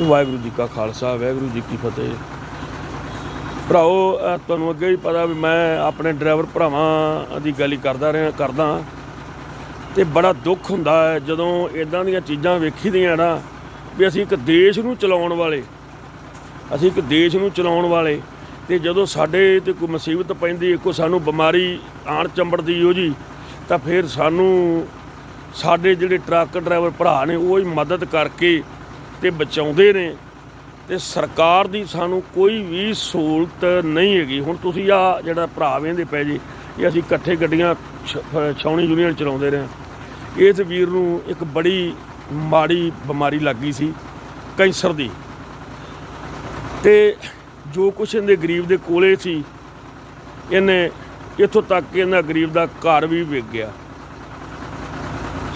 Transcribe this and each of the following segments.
ਵਾਹਿਗੁਰੂ ਜੀ ਕਾ ਖਾਲਸਾ, ਵਾਹਿਗੁਰੂ ਜੀ ਕੀ ਫਤਿਹ। ਭਰਾਓ ਤੁਹਾਨੂੰ ਅੱਗੇ ਹੀ ਪਤਾ ਵੀ ਮੈਂ ਆਪਣੇ ਡਰਾਈਵਰ ਭਰਾਵਾਂ ਦੀ ਗੱਲ ਕਰਦਾ ਰਿਹਾ, ਕਰਦਾ ਤੇ ਬੜਾ ਦੁੱਖ ਹੁੰਦਾ ਹੈ ਜਦੋਂ ਇਦਾਂ ਦੀਆਂ ਚੀਜ਼ਾਂ ਵੇਖੀਦੀਆਂ ਨਾ ਵੀ ਅਸੀਂ ਇੱਕ ਦੇਸ਼ ਨੂੰ ਚਲਾਉਣ ਵਾਲੇ, ਅਸੀਂ ਇੱਕ ਦੇਸ਼ ਨੂੰ ਚਲਾਉਣ ਵਾਲੇ ਤੇ ਜਦੋਂ ਸਾਡੇ ਤੇ ਕੋਈ ਮੁਸੀਬਤ ਪੈਂਦੀ ਕੋਈ ਸਾਨੂੰ ਬਿਮਾਰੀ ਆਣ ਚੰਬੜਦੀ ਹੋ ਜੀ, ਤਾਂ ਫਿਰ ਸਾਨੂੰ ਸਾਡੇ ਜਿਹੜੇ ਟਰੱਕ ਡਰਾਈਵਰ ਭਰਾ ਨੇ, ਉਹ ਹੀ ਮਦਦ ਕਰਕੇ ਤੇ ਬਚਾਉਂਦੇ ਨੇ ਤੇ ਸਰਕਾਰ ਦੀ ਸਾਨੂੰ ਕੋਈ ਵੀ ਸਹੂਲਤ ਨਹੀਂ ਹੈਗੀ। ਹੁਣ ਤੁਸੀਂ ਆ ਜਿਹੜਾ ਭਰਾ ਵੇਂਦੇ ਪੈ ਜੀ, ਇਹ ਅਸੀਂ ਇਕੱਠੇ ਗੱਡੀਆਂ ਛ- ਛਾਉਣੀ ਯੂਨੀਅਨ ਚਲਾਉਂਦੇ ਰਹੇ ਇਸ ਵੀਰ ਨੂੰ ਇੱਕ ਬੜੀ ਮਾੜੀ ਬਿਮਾਰੀ ਲੱਗ ਗਈ ਸੀ, ਕੈਂਸਰ ਦੀ। ਤੇ ਜੋ ਕੁਛ ਇਹਦੇ ਗਰੀਬ ਦੇ ਕੋਲੇ ਸੀ, ਇਹਨੇ ਇੱਥੋਂ ਤੱਕ ਕਿ ਇਹਨਾਂ ਗਰੀਬ ਦਾ ਘਰ ਵੀ ਵਿਕ ਗਿਆ।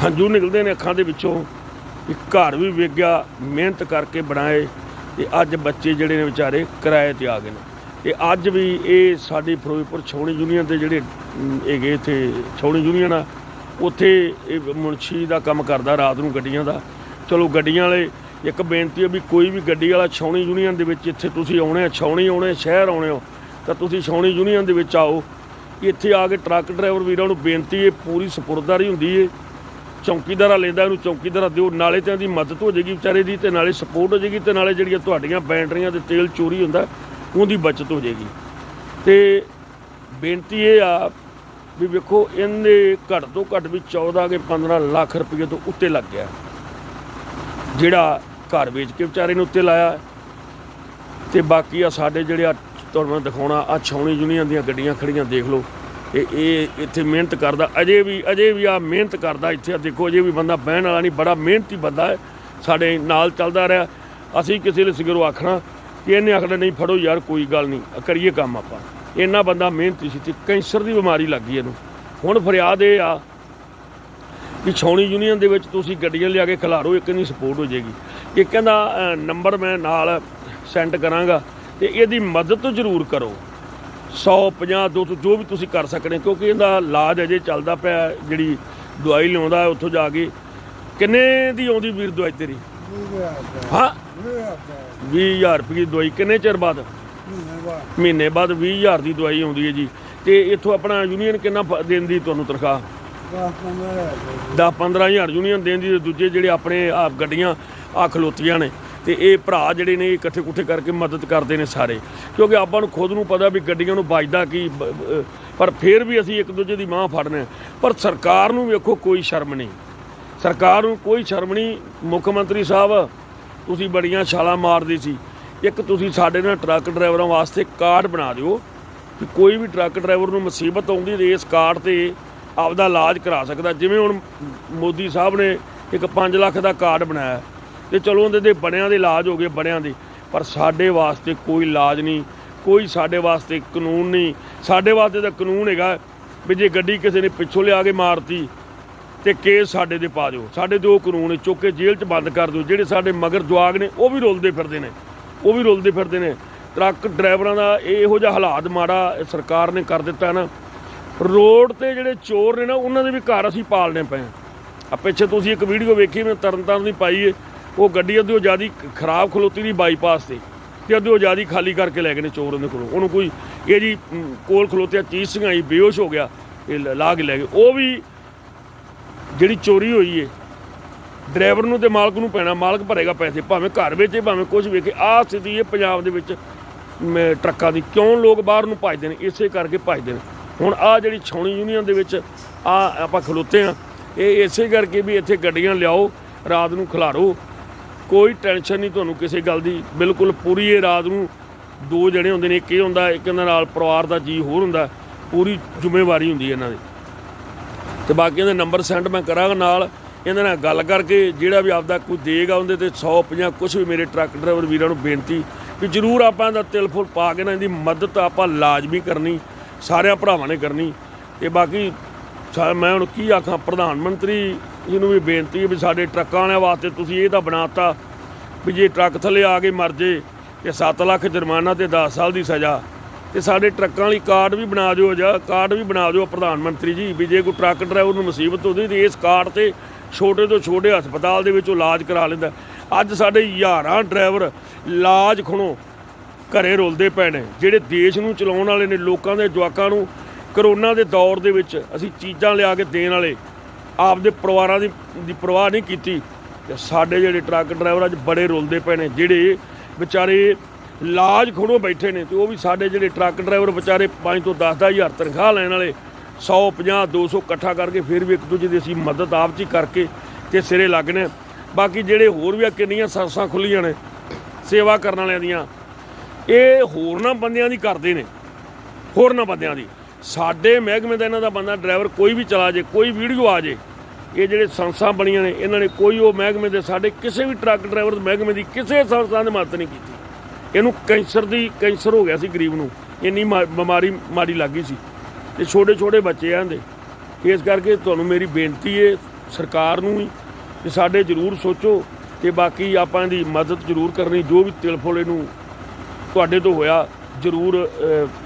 ਹੰਝੂ ਨਿਕਲਦੇ ਨੇ ਅੱਖਾਂ ਦੇ ਵਿੱਚੋਂ। ਕਿ ਘਰ ਵੀ ਵਿਕ ਗਿਆ, ਮਿਹਨਤ ਕਰਕੇ ਬਣਾਏ ਤੇ ਅੱਜ ਬੱਚੇ ਜਿਹੜੇ ਨੇ ਵਿਚਾਰੇ ਕਿਰਾਏ ਤੇ ਆ ਗਏ ਨੇ। ਤੇ ਅੱਜ ਵੀ ਇਹ ਸਾਡੀ ਫਿਰੋਜ਼ਪੁਰ ਛਾਉਣੀ ਯੂਨੀਅਨ ਦੇ ਜਿਹੜੇ ਹੈਗੇ ਇੱਥੇ ਛਾਉਣੀ ਯੂਨੀਅਨ ਆ, ਉੱਥੇ ਇਹ ਮੁਨਸ਼ੀ ਦਾ ਕੰਮ ਕਰਦਾ ਰਾਤ ਨੂੰ ਗੱਡੀਆਂ ਦਾ। ਚਲੋ ਗੱਡੀਆਂ ਵਾਲੇ, ਇੱਕ ਬੇਨਤੀ ਹੈ ਵੀ ਕੋਈ ਵੀ ਗੱਡੀ ਵਾਲਾ ਛਾਉਣੀ ਯੂਨੀਅਨ ਦੇ ਵਿੱਚ ਇੱਥੇ ਤੁਸੀਂ ਆਉਣੇ ਆ, ਛਾਉਣੀ ਆਉਣੇ ਸ਼ਹਿਰ ਆਉਣੇ ਹੋ, ਤਾਂ ਤੁਸੀਂ ਛਾਉਣੀ ਯੂਨੀਅਨ ਦੇ ਵਿੱਚ ਆਓ। ਇੱਥੇ ਆ ਕੇ ਟਰੱਕ ਡਰਾਈਵਰ ਵੀਰਾਂ ਨੂੰ ਬੇਨਤੀ ਹੈ, ਪੂਰੀ ਸਪੁਰਦਾਰੀ ਹੁੰਦੀ ਹੈ। ਚੌਕੀਦਾਰਾ ਲੈਂਦਾ ਇਹਨੂੰ ਚੌਕੀਦਾਰਾ ਦਿਓ, ਨਾਲੇ ਤਾਂ ਉਹਦੀ ਮਦਦ ਹੋ ਜਾਏਗੀ ਵਿਚਾਰੇ ਦੀ ਤੇ ਨਾਲੇ ਸਪੋਰਟ ਹੋ ਜਾਏਗੀ ਤੇ ਨਾਲੇ ਜਿਹੜੀਆਂ ਤੁਹਾਡੀਆਂ ਬੈਟਰੀਆਂ ਤੇ ਤੇਲ ਚੋਰੀ ਹੁੰਦਾ, ਉਹਦੀ ਬਚਤ ਹੋ ਜਾਏਗੀ। ਤੇ ਬੇਨਤੀ ਇਹ ਆ ਵੀ ਵੇਖੋ, ਇਹਨੇ ਘੱਟ ਤੋਂ ਘੱਟ ਵੀ 14 ਕੇ 15 ਲੱਖ ਰੁਪਏ ਤੋਂ ਉੱਤੇ ਲੱਗ ਗਿਆ। ਜਿਹੜਾ ਘਰ ਵੇਚ ਕੇ ਵਿਚਾਰੇ ਨੂੰ ਉੱਤੇ ਲਾਇਆ। ਤੇ ਬਾਕੀ ਆ ਸਾਡੇ ਜਿਹੜੇ ਆ, ਤੁਹਾਨੂੰ ਮੈਂ ਦਿਖਾਉਣਾ, ਆ ਛਾਉਣੀ ਯੂਨੀਅਨ ਦੀਆਂ ਗੱਡੀਆਂ ਖੜੀਆਂ, ਦੇਖ ਲਓ। ਇਹ ਇਹ ਇੱਥੇ ਮਿਹਨਤ ਕਰਦਾ, ਅਜੇ ਵੀ ਅਜੇ ਵੀ ਆ ਮਿਹਨਤ ਕਰਦਾ ਇੱਥੇ। ਆ ਦੇਖੋ, ਅਜੇ ਵੀ ਬੰਦਾ ਬਹਿਣ ਵਾਲਾ ਨਹੀਂ, ਬੜਾ ਮਿਹਨਤੀ ਬੰਦਾ ਹੈ। ਸਾਡੇ ਨਾਲ ਚੱਲਦਾ ਰਿਹਾ। ਅਸੀਂ ਕਿਸੇ ਲਈ ਸਿਗਰੋ ਆਖਣਾ ਕਿ ਇਹਨੇ ਆਖਣਾ, ਨਹੀਂ ਫੜੋ ਯਾਰ, ਕੋਈ ਗੱਲ ਨਹੀਂ ਕਰੀਏ ਕੰਮ ਆਪਾਂ। ਇੰਨਾ ਬੰਦਾ ਮਿਹਨਤੀ ਸੀ ਤੇ ਕੈਂਸਰ ਦੀ ਬਿਮਾਰੀ ਲੱਗ ਗਈ ਇਹਨੂੰ। ਹੁਣ ਫਰਿਆਦ ਇਹ ਆ ਕਿ ਛਾਉਣੀ ਯੂਨੀਅਨ ਦੇ ਵਿੱਚ ਤੁਸੀਂ ਗੱਡੀਆਂ ਲਿਆ ਕੇ ਖਿਲਾਰੋ, ਇੱਕ ਦੀ ਸਪੋਰਟ ਹੋ ਜਾਏਗੀ। ਇਹ ਕਹਿੰਦਾ ਨੰਬਰ ਮੈਂ ਨਾਲ ਸੈਂਡ ਕਰਾਂਗਾ ਤੇ ਇਹਦੀ ਮਦਦ ਜ਼ਰੂਰ ਕਰੋ। 150 200 ਜੋ ਵੀ ਤੁਸੀਂ ਕਰ ਸਕਣੇ ਕਿਉਂਕਿ ਇਹਦਾ ਇਲਾਜ ਅਜੇ ਚੱਲਦਾ ਪਿਆ ਜਿਹੜੀ ਦਵਾਈ ਲਿਆਉਂਦਾ ਉੱਥੋਂ ਜਾ ਕੇ। ਕਿੰਨੇ ਦੀ ਆਉਂਦੀ ਵੀਰ ਦਵਾਈ ਤੇਰੀ? ਹਾਂ। 20000 ਰੁਪਏ ਦੀ ਦਵਾਈ ਕਿੰਨੇ ਚਿਰ ਬਾਅਦ? ਮਹੀਨੇ ਬਾਅਦ 20000 ਦੀ ਦਵਾਈ ਆਉਂਦੀ ਹੈ ਜੀ। ਤੇ ਇੱਥੋਂ ਆਪਣਾ ਯੂਨੀਅਨ ਕਿੰਨਾ ਦਿੰਦੀ ਤੁਹਾਨੂੰ ਤਨਖਾਹ? 10 15000 ਯੂਨੀਅਨ ਦੇਣ ਦੀ ਦੂਜੇ ਜਿਹੜੇ ਆਪਣੇ ਆ ਗੱਡੀਆਂ ਆ ਖਲੋਤੀਆਂ ਨੇ। ਤੇ ਇਹ ਭਰਾ ਜਿਹੜੇ ਨੇ ਇਹ ਇਕੱਠੇ ਕੁੱਠੇ ਕਰਕੇ ਮਦਦ ਕਰਦੇ ਨੇ ਸਾਰੇ। ਕਿਉਂਕਿ ਆਪਾਂ ਨੂੰ ਖੁਦ ਨੂੰ ਪਤਾ ਵੀ ਗੱਡੀਆਂ ਨੂੰ ਵੱਜਦਾ ਕੀ ਪਰ ਫਿਰ ਵੀ ਅਸੀਂ ਇੱਕ ਦੂਜੇ ਦੀ ਬਾਂਹ ਫੜਨੇ ਆ। ਪਰ ਸਰਕਾਰ ਨੂੰ ਵੇਖੋ ਕੋਈ ਸ਼ਰਮ ਨਹੀਂ। ਸਰਕਾਰ ਨੂੰ ਕੋਈ ਸ਼ਰਮ ਨਹੀਂ। ਮੁੱਖ ਮੰਤਰੀ ਸਾਹਿਬ, ਤੁਸੀਂ ਬੜੀਆਂ ਛਾਲਾਂ ਮਾਰਦੇ ਸੀ। ਇੱਕ ਤੁਸੀਂ ਸਾਡੇ ਨਾਲ ਟਰੱਕ ਡਰਾਈਵਰਾਂ ਵਾਸਤੇ ਕਾਰਡ ਬਣਾ ਦਿਓ ਕਿ ਕੋਈ ਵੀ ਟਰੱਕ ਡਰਾਈਵਰ ਨੂੰ ਮੁਸੀਬਤ ਆਉਂਦੀ ਤੇ ਇਸ ਕਾਰਡ ਤੇ ਆਪਦਾ ਇਲਾਜ ਕਰਾ ਸਕਦਾ। ਜਿਵੇਂ ਹੁਣ ਮੋਦੀ ਸਾਹਿਬ ਨੇ ਇੱਕ 5 ਲੱਖ ਦਾ ਕਾਰਡ ਬਣਾਇਆ। ਤੇ ਚਲੋ ਉਹਦੇ ਦੇ ਬਣਿਆਂ ਦੇ ਇਲਾਜ ਹੋ ਗਏ ਬਣਿਆਂ ਦੇ। ਪਰ ਸਾਡੇ ਵਾਸਤੇ ਕੋਈ ਇਲਾਜ ਨਹੀਂ ਕੋਈ ਸਾਡੇ ਵਾਸਤੇ ਕਾਨੂੰਨ ਨਹੀਂ। ਸਾਡੇ ਵਾਸਤੇ ਤਾਂ ਕਾਨੂੰਨ ਹੈਗਾ ਵੀ ਜੇ ਗੱਡੀ ਕਿਸੇ ਨੇ ਪਿੱਛੋਂ ਲਿਆ ਕੇ ਮਾਰਤੀ ਤੇ ਕੇਸ ਸਾਡੇ ਦੇ ਪਾ ਦਿਓ। ਸਾਡੇ ਤੇ ਉਹ ਕਾਨੂੰਨ ਹੈ, ਚੁੱਕ ਕੇ ਜੇਲ੍ਹ 'ਚ ਬੰਦ ਕਰ ਦਿਓ। ਜਿਹੜੇ ਸਾਡੇ ਮਗਰ ਜਵਾਗ ਨੇ ਉਹ ਵੀ ਰੁਲਦੇ ਫਿਰਦੇ ਨੇ। ਉਹ ਵੀ ਰੁਲਦੇ ਫਿਰਦੇ ਨੇ। ਟਰੱਕ ਡਰਾਈਵਰਾਂ ਦਾ ਇਹੋ ਜਿਹਾ ਹਾਲਾਤ ਮਾੜਾ ਸਰਕਾਰ ਨੇ ਕਰ ਦਿੱਤਾ ਨਾ। ਰੋਡ ਤੇ ਜਿਹੜੇ ਚੋਰ ਨੇ ਨਾ ਉਹਨਾਂ ਦੇ ਵੀ ਘਰ ਅਸੀਂ ਪਾਲਣੇ ਪਏ ਆ ਪਿੱਛੇ ਤੁਸੀਂ ਇੱਕ ਵੀਡੀਓ ਵੇਖੀ ਮੈਂ ਤਰਨਤਾਰਨ ਦੀ ਪਾਈ ਏ। ਉਹ ਗੱਡੀ ਅੱਧੀ ਜਿਆਦੀ ਖਰਾਬ ਖਲੋਤੀ ਦੀ ਬਾਈਪਾਸ ਤੇ ਤੇ ਅੱਧੀ ਜਿਆਦੀ ਖਾਲੀ ਕਰਕੇ ਲੈ ਗਏ ਨੇ ਚੋਰ ਉਹਦੇ ਕੋਲੋਂ। ਉਹਨੂੰ ਕੋਈ ਇਹ ਜੀ ਕੋਲ ਖਲੋਤਿਆ ਚੀਜ਼ ਸਿੰਘਾਈ ਬੇਹੋਸ਼ ਹੋ ਗਿਆ, ਇਹ ਲ- ਲਾ ਕੇ ਲੈ ਗਏ। ਉਹ ਵੀ ਜਿਹੜੀ ਚੋਰੀ ਹੋਈ ਏ, ਡਰਾਈਵਰ ਨੂੰ ਤੇ ਮਾਲਕ ਨੂੰ ਪੈਣਾ, ਮਾਲਕ ਭਰੇਗਾ ਪੈਸੇ, ਭਾਵੇਂ ਘਰ ਵੇਚੇ ਭਾਵੇਂ ਕੁਝ ਵੇਖੇ ਆਹ ਸਥਿਤੀ ਹੈ ਪੰਜਾਬ ਦੇ ਵਿੱਚ ਟਰੱਕਾਂ ਦੀ। ਕਿਉਂ ਲੋਕ ਬਾਹਰ ਨੂੰ ਭੱਜਦੇ ਨੇ? ਇਸੇ ਕਰਕੇ ਭੱਜਦੇ ਨੇ। ਹੁਣ ਆਹ ਜਿਹੜੀ ਛਾਉਣੀ ਯੂਨੀਅਨ ਦੇ ਵਿੱਚ ਆ ਆਪਾਂ ਖਲੋਤੇ ਆ, ਇਹ ਇਸੇ ਕਰਕੇ ਵੀ ਇੱਥੇ ਗੱਡੀਆਂ ਲਿਆਓ, ਰਾਤ ਨੂੰ ਖਲਾਰੋ ਕੋਈ ਟੈਨਸ਼ਨ ਨਹੀਂ ਤੁਹਾਨੂੰ ਕਿਸੇ ਗੱਲ ਦੀ। ਬਿਲਕੁਲ ਪੂਰੀ ਇਹ ਰਾਤ ਨੂੰ ਦੋ ਜਣੇ ਹੁੰਦੇ ਨੇ, ਇੱਕ ਇਹ ਹੁੰਦਾ, ਇੱਕ ਇਹਨਾਂ ਨਾਲ ਪਰਿਵਾਰ ਦਾ ਜੀ ਹੋਰ ਹੁੰਦਾ, ਪੂਰੀ ਜ਼ਿੰਮੇਵਾਰੀ ਹੁੰਦੀ ਹੈ ਇਹਨਾਂ ਦੀ। ਤੇ ਬਾਕੀ ਦੇ ਨੰਬਰ ਸੈਂਡ ਮੈਂ ਕਰਾਂਗਾ ਨਾਲ ਇਹਨਾਂ ਨਾਲ ਗੱਲ ਕਰਕੇ ਜਿਹੜਾ ਵੀ ਆਪਦਾ ਕੋਈ ਦੇਗਾ ਉਹਦੇ ਤੇ 150 ਕੁਝ ਵੀ ਮੇਰੇ ਟਰੱਕ ਡਰਾਈਵਰ ਵੀਰਾਂ ਨੂੰ ਬੇਨਤੀ ਕਿ ਜਰੂਰ ਆਪਾਂ ਇਹਦਾ ਤਿਲ ਫੁੱਲ ਪਾ ਕੇ ਨਾ ਇਹਦੀ ਮਦਦ ਆਪਾਂ ਲਾਜ਼ਮੀ ਕਰਨੀ, ਸਾਰਿਆਂ ਭਰਾਵਾਂ ਨੇ ਕਰਨੀ। ਤੇ ਬਾਕੀ ਮੈਂ ਹੁਣ ਕੀ ਆਖਾਂ, ਪ੍ਰਧਾਨ ਮੰਤਰੀ ਜੀ ਵੀ ਬੇਨਤੀ ਹੈ ਵੀ ਸਾਡੇ ਟਰੱਕਾਂ ਵਾਲਿਆਂ ਵਾਸਤੇ ਤੁਸੀਂ ਇਹ ਤਾਂ ਬਣਾਤਾ ਵੀ ਜੇ ਟਰੱਕ ਥੱਲੇ ਆ ਕੇ ਮਰ ਜੇ ਤੇ 7 ਲੱਖ ਜੁਰਮਾਨਾ ਤੇ 10 ਸਾਲ ਦੀ ਸਜ਼ਾ ਤੇ ਸਾਡੇ ਟਰੱਕਾਂ ਵਾਲੀ ਕਾਰਡ ਵੀ ਬਣਾ ਦਿਓ ਜਾਂ ਕਾਰਡ ਵੀ ਬਣਾ ਦਿਓ ਪ੍ਰਧਾਨ ਮੰਤਰੀ ਜੀ, ਵੀ ਜੇ ਕੋਈ ਟਰੱਕ ਡਰਾਈਵਰ ਨੂੰ ਮੁਸੀਬਤ ਹੁੰਦੀ ਤੇ ਇਸ ਕਾਰਡ ਤੇ ਛੋਟੇ ਤੋਂ ਛੋਟੇ ਹਸਪਤਾਲ ਦੇ ਵਿੱਚ ਉਹ ਇਲਾਜ ਕਰਾ ਲੈਂਦਾ। ਅੱਜ ਸਾਡੇ ਹਜ਼ਾਰਾਂ ਡਰਾਈਵਰ ਇਲਾਜ ਖਣੋ ਘਰੇ ਰੁਲਦੇ ਪਏ ਨੇ, ਜਿਹੜੇ ਦੇਸ਼ ਨੂੰ ਚਲਾਉਣ ਵਾਲੇ ਨੇ, ਲੋਕਾਂ ਦੇ ਜਵਾਕਾਂ ਨੂੰ, ਕਰੋਨਾ ਦੇ ਦੌਰ ਦੇ ਵਿੱਚ ਅਸੀਂ ਚੀਜ਼ਾਂ ਲਿਆ ਕੇ ਦੇਣ ਵਾਲੇ ਆਪਦੇ ਪਰਿਵਾਰਾਂ ਦੀ ਦੀ ਪਰਵਾਹ ਨਹੀਂ ਕੀਤੀ। ਤੇ ਸਾਡੇ ਜਿਹੜੇ ਟਰੱਕ ਡਰਾਈਵਰ ਅੱਜ ਬੜੇ ਰੁਲਦੇ ਪਏ ਨੇ, ਜਿਹੜੇ ਵਿਚਾਰੇ ਲਾਜ ਖੜੋ ਬੈਠੇ ਨੇ ਤੇ ਉਹ ਵੀ ਸਾਡੇ ਜਿਹੜੇ ਟਰੱਕ ਡਰਾਈਵਰ ਵਿਚਾਰੇ 5 ਤੋਂ 10 ਹਜ਼ਾਰ ਤਨਖਾਹ ਲੈਣ ਵਾਲੇ 100 50 200 ਇਕੱਠਾ ਕਰਕੇ ਫਿਰ ਵੀ ਇੱਕ ਦੂਜੇ ਦੀ ਅਸੀਂ ਮਦਦ ਆਪ 'ਚ ਹੀ ਕਰਕੇ ਤੇ ਸਿਰੇ ਲੱਗਣੇ ਬਾਕੀ ਜਿਹੜੇ ਹੋਰ ਵੀ ਆ, ਕਿੰਨੀਆਂ ਸੰਸਥਾ ਖੁੱਲੀਆਂ ਨੇ ਸੇਵਾ ਕਰਨ ਵਾਲਿਆਂ ਦੀਆਂ, ਇਹ ਹੋਰਨਾਂ ਬੰਦਿਆਂ ਦੀ ਕਰਦੇ ਨੇ। ਹੋਰਨਾਂ ਬੰਦਿਆਂ ਦੀ। ਸਾਡੇ ਮਹਿਕਮੇ ਦਾ ਇਹਨਾਂ ਦਾ ਬੰਦਾ ਡਰਾਈਵਰ ਕੋਈ ਵੀ ਚਲਾ ਜੇ, ਕੋਈ ਵੀਡੀਓ ਆ ਜੇ, ਇਹ ਜਿਹੜੇ ਸੰਸਥਾ ਬਣੀਆਂ ਨੇ, ਇਹਨਾਂ ਨੇ ਕੋਈ ਉਹ ਮਹਿਕਮੇ ਦੇ ਸਾਡੇ ਕਿਸੇ ਵੀ ਟਰੱਕ ਡਰਾਈਵਰ ਦੇ ਮਹਿਕਮੇ ਦੀ ਕਿਸੇ ਸੰਸਥਾ ਨੇ ਮਦਦ ਨਹੀਂ ਕੀਤੀ। ਇਹਨੂੰ ਕੈਂਸਰ ਦੀ, ਕੈਂਸਰ ਹੋ ਗਿਆ ਸੀ ਗਰੀਬ ਨੂੰ, ਇੰਨੀ ਮਾ- ਬਿਮਾਰੀ ਮਾੜੀ ਲੱਗ ਗਈ ਸੀ। ਤੇ ਛੋਟੇ ਛੋਟੇ ਬੱਚੇ ਆਂਦੇ ਇਸ ਕਰਕੇ ਤੁਹਾਨੂੰ ਮੇਰੀ ਬੇਨਤੀ ਹੈ ਸਰਕਾਰ ਨੂੰ ਵੀ ਕਿ ਸਾਡੇ ਜ਼ਰੂਰ ਸੋਚੋ, ਤੇ ਬਾਕੀ ਆਪਾਂ ਦੀ ਮਦਦ ਜ਼ਰੂਰ ਕਰਨੀ, ਜੋ ਵੀ ਤਿਲਫੁਲ ਇਹਨੂੰ ਤੁਹਾਡੇ ਤੋਂ ਹੋਇਆ ਜ਼ਰੂਰ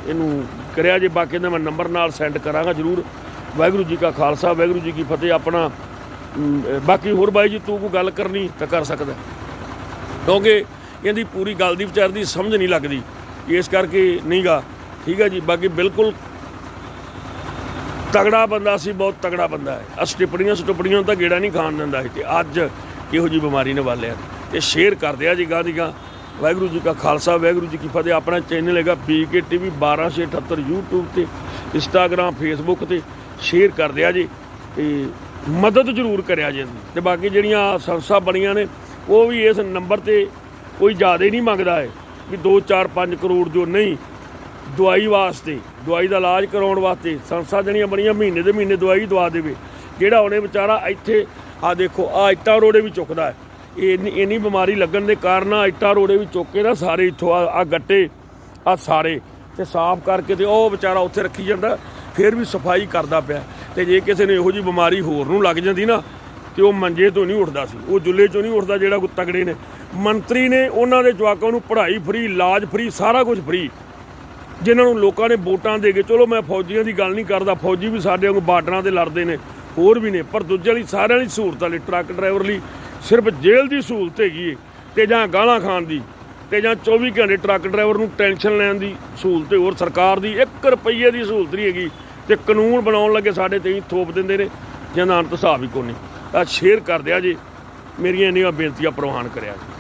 ਇਹਨੂੰ ਕਰਿਆ ਜੇ, ਬਾਕੀ ਦਾ ਮੈਂ ਨੰਬਰ ਨਾਲ ਸੈਂਡ ਕਰਾਂਗਾ ਜ਼ਰੂਰ। ਵਾਹਿਗੁਰੂ ਜੀ ਕਾ ਖਾਲਸਾ, ਵਾਹਿਗੁਰੂ ਜੀ ਕੀ ਫਤਿਹ, ਆਪਣਾ ਬਾਕੀ ਹੋਰ ਬਾਈ ਜੀ, ਤੂੰ ਕੋਈ ਗੱਲ ਕਰਨੀ ਤਾਂ ਕਰ ਸਕਦਾ। ਕਿਉਂਕਿ ਇਹਦੀ ਪੂਰੀ ਗੱਲ ਦੀ ਵਿਚਾਰ ਦੀ ਸਮਝ ਨਹੀਂ ਲੱਗਦੀ। ਇਸ ਕਰਕੇ ਨਹੀਂਗਾ। ਠੀਕ ਹੈ ਜੀ, ਬਾਕੀ ਬਿਲਕੁਲ ਤਗੜਾ ਬੰਦਾ ਸੀ, ਬਹੁਤ ਤਗੜਾ ਬੰਦਾ ਹੈ। ਆ ਸਟਿਪੜੀਆਂ ਸਟਿਪੜੀਆਂ ਤਾਂ ਗੇੜਾ ਨਹੀਂ ਖਾਣ ਦਿੰਦਾ ਸੀ ਤੇ ਅੱਜ ਇਹੋ ਜੀ ਬਿਮਾਰੀ ਨੇ ਵਾਲਿਆ। ਤੇ ਸ਼ੇਅਰ ਕਰਦੇ ਆ ਜੀ ਗਾਂ ਦੀ ਗਾਂ ਵਾਹਿਗੁਰੂ ਜੀ ਕਾ ਖਾਲਸਾ, ਵਾਹਿਗੁਰੂ ਜੀ ਕੀ ਫਤਿਹ। ਆਪਣਾ ਚੈਨਲ ਹੈਗਾ ਬੀਕੇ ਟੀਵੀ 1278 YouTube ਤੇ ਇੰਸਟਾਗ੍ਰam ਫੇਸਬੁੱਕ ਤੇ ਸ਼ੇਅਰ ਕਰ ਦਿਆ ਜੀ ਤੇ ਮਦਦ ਜ਼ਰੂਰ ਕਰਿਆ ਜੀ ਇਹਦੀ। ਤੇ ਬਾਕੀ ਜਿਹੜੀਆਂ ਸੰਸਥਾ ਬਣੀਆਂ ਨੇ, ਉਹ ਵੀ ਇਸ ਨੰਬਰ ਤੇ ਕੋਈ ਜ਼ਿਆਦਾ ਹੀ ਨਹੀਂ ਮੰਗਦਾ ਹੈ ਵੀ 2 4 5 ਕਰੋੜ ਜੋ ਨਹੀਂ, ਦਵਾਈ ਵਾਸਤੇ, ਦਵਾਈ ਦਾ ਇਲਾਜ ਕਰਾਉਣ ਵਾਸਤੇ ਸੰਸਥਾ ਜਿਹੜੀਆਂ ਬਣੀਆਂ, ਮਹੀਨੇ ਦੇ ਮਹੀਨੇ ਦਵਾਈ ਦਵਾ ਦੇਵੇ। ਜਿਹੜਾ ਉਹਨੇ ਵਿਚਾਰਾ ਇੱਥੇ ਆ ਦੇਖੋ ਆ ਇੱਟਾਂ ਰੋੜੇ ਵੀ ਚੁੱਕਦਾ ਹੈ। ਇਹ ਇੰਨੀ ਬਿਮਾਰੀ ਲੱਗਣ ਦੇ ਕਾਰਨ ਆ, ਇੱਟਾਂ ਰੋੜੇ ਵੀ ਚੁੱਕ ਕੇ ਨਾ ਸਾਰੇ ਇੱਥੋਂ ਆ ਆ ਗੱਟੇ, ਆ ਸਾਰੇ। ਤੇ ਸਾਫ਼ ਕਰਕੇ ਤੇ ਉਹ ਵਿਚਾਰਾ ਉੱਥੇ ਰੱਖੀ ਜਾਂਦਾ, ਫਿਰ ਵੀ ਸਫ਼ਾਈ ਕਰਦਾ ਪਿਆ। ਤੇ ਜੇ ਕਿਸੇ ਨੂੰ ਇਹੋ ਜੀ ਬਿਮਾਰੀ ਹੋਰ ਨੂੰ ਲੱਗ ਜਾਂਦੀ ਨਾ, ਤੇ ਉਹ ਮੰਜੇ ਤੋਂ ਨਹੀਂ ਉੱਠਦਾ ਸੀ। ਉਹ ਜੁੱਲੇ ਚੋਂ ਨਹੀਂ ਉੱਠਦਾ ਜਿਹੜਾ ਕੋ ਤਗੜੇ ਨੇ। ਮੰਤਰੀ ਨੇ ਉਹਨਾਂ ਦੇ ਜਵਾਕਾਂ ਨੂੰ ਪੜ੍ਹਾਈ ਫਰੀ, ਇਲਾਜ ਫਰੀ, ਸਾਰਾ ਕੁਝ ਫਰੀ। ਜਿਨ੍ਹਾਂ ਨੂੰ ਲੋਕਾਂ ਨੇ ਵੋਟਾਂ ਦੇ ਕੇ, ਚਲੋ ਮੈਂ ਫੌਜੀਆਂ ਦੀ ਗੱਲ ਨਹੀਂ ਕਰਦਾ, ਫੌਜੀ ਵੀ ਸਾਡੇ ਵਾਂਗੂ ਬਾਰਡਰਾਂ ਤੇ ਲੜਦੇ ਨੇ, ਹੋਰ ਵੀ ਨੇ, ਪਰ ਦੂਜੇ ਲਈ, ਸਾਰਿਆਂ ਲਈ ਸਹੂਲਤਾਂ ਲਈ, ਟਰੱਕ ਡਰਾਈਵਰ ਲਈ ਸਿਰਫ ਜੇਲ੍ਹ ਦੀ ਸਹੂਲਤ ਹੈਗੀ ਏ ਤੇ ਜਾਂ ਗਾਲਾਂ ਖਾਣ ਦੀ ਤੇ ਜਾਂ 24 ਘੰਟੇ ਟਰੱਕ ਡਰਾਈਵਰ ਨੂੰ ਟੈਨਸ਼ਨ ਲੈਣ ਦੀ ਸਹੂਲਤ ਹੈ ਹੋਰ ਸਰਕਾਰ ਦੀ 1 ਰੁਪਈਏ ਦੀ ਸਹੂਲਤ ਨਹੀਂ ਹੈਗੀ ਤੇ ਕਾਨੂੰਨ ਬਣਾਉਣ ਲੱਗੇ ਸਾਡੇ ਤੇ ਹੀ ਥੋਪ ਦਿੰਦੇ ਨੇ ਜਿਹਦਾ ਅੰਤ ਹਿਸਾਬ ਹੀ ਕੋਈ ਨਹੀਂ। ਤਾਂ ਸ਼ੇਅਰ ਕਰ ਦਿਆ ਜੀ, ਮੇਰੀਆਂ ਇੰਨੀਆਂ ਬੇਨਤੀਆਂ ਪ੍ਰਵਾਨ ਕਰਿਆ ਜੀ।